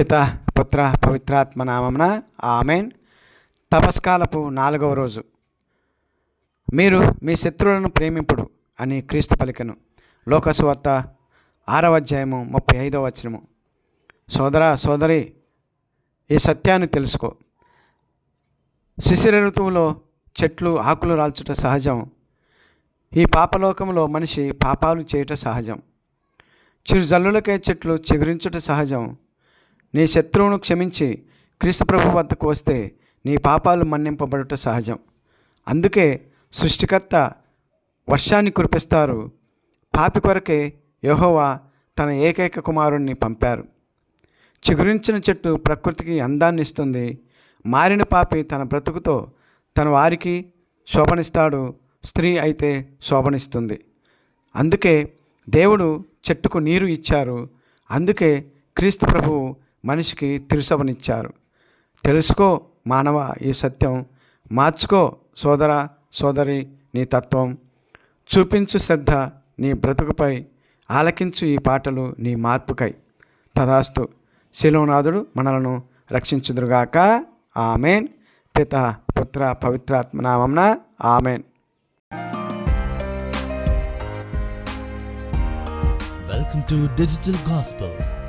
పిత పుత్ర పవిత్రాత్మ నామమున ఆమెన్. తపస్కాలపు నాలుగవ రోజు. మీరు మీ శత్రువులను ప్రేమింపుడు అని క్రీస్తు పలికను. లోకసువార్త ఆరవ అధ్యాయము ముప్పై ఐదవ వచనము. సోదర సోదరి ఈ సత్యాన్ని తెలుసుకో. శిశిర ఋతువులో చెట్లు ఆకులు రాల్చుట సహజం. ఈ పాపలోకంలో మనిషి పాపాలు చేయుట సహజం. చిరు జల్లులకే చెట్లు చిగురించుట సహజం. నీ శత్రువును క్షమించి క్రీస్తు ప్రభు వద్దకు వస్తే నీ పాపాలు మన్నింపబడుట సహజం. అందుకే సృష్టికర్త వర్షాన్ని కురిపిస్తారు. పాపి కొరకే యహోవా తన ఏకైక కుమారుణ్ణి పంపారు. చిగురించిన చెట్టు ప్రకృతికి అందాన్ని ఇస్తుంది. మారిన పాపి తన బ్రతుకుతో తన వారికి శోభనిస్తాడు. స్త్రీ అయితే శోభనిస్తుంది. అందుకే దేవుడు చెట్టుకు నీరు ఇచ్చారు. అందుకే క్రీస్తు ప్రభువు మనిషికి తిరుసభనిచ్చారు. తెలుసుకో మానవ ఈ సత్యం. మార్చుకో సోదర సోదరి నీ తత్వం. చూపించు శ్రద్ధ నీ బ్రతుకుపై. ఆలకించు ఈ పాటలు నీ మార్పుకై. తదాస్తు. శిలోనాథుడు మనలను రక్షించుదురుగాక. ఆమెన్. పిత పుత్ర పవిత్రాత్మ నామంన ఆమెన్. Welcome to Digital Gospel.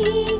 You.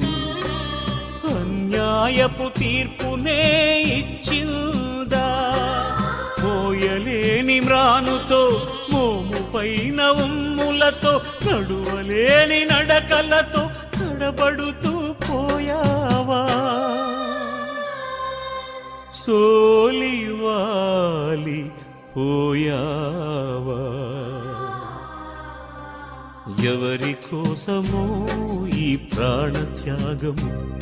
న్యాయపు తీర్పునే ఇచ్చిందా? పోయలేని మ్రానుతో మోము పైన ఉమ్ములతో నడువలేని నడకలతో తడబడుతూ పోయావా? సోలివాలి పోయావా? ఎవరి కోసమో ఈ ప్రాణత్యాగము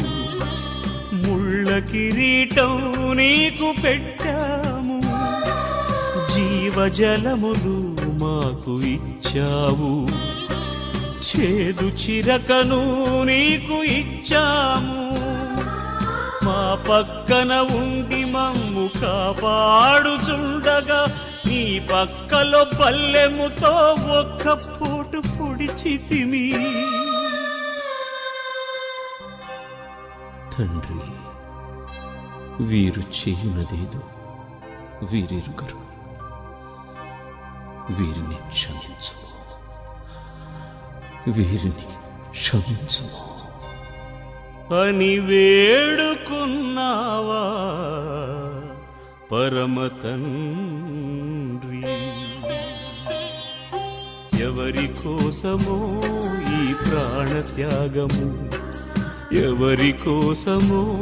ముళ్ళ కిరీటం నీకు పెట్టాము. జీవజలములు మాకు ఇచ్చావు. చేదు చిరకను నీకు ఇచ్చాము. మా పక్కన ఉండి మమ్ము కాపాడుచుండగా నీ పక్కలో పల్లెముతో ఒక్క పూట పొడిచితిమి తండ్రి వీరు చేయునదేదో వీరిరుగరు. వీరిని క్షమించుము. వీరిని క్షమించుము. అని వేడుకున్నావా? పరమ తండ్రి. ఎవరి కోసమో ఈ ప్రాణత్యాగము? ఎవరి కోసమో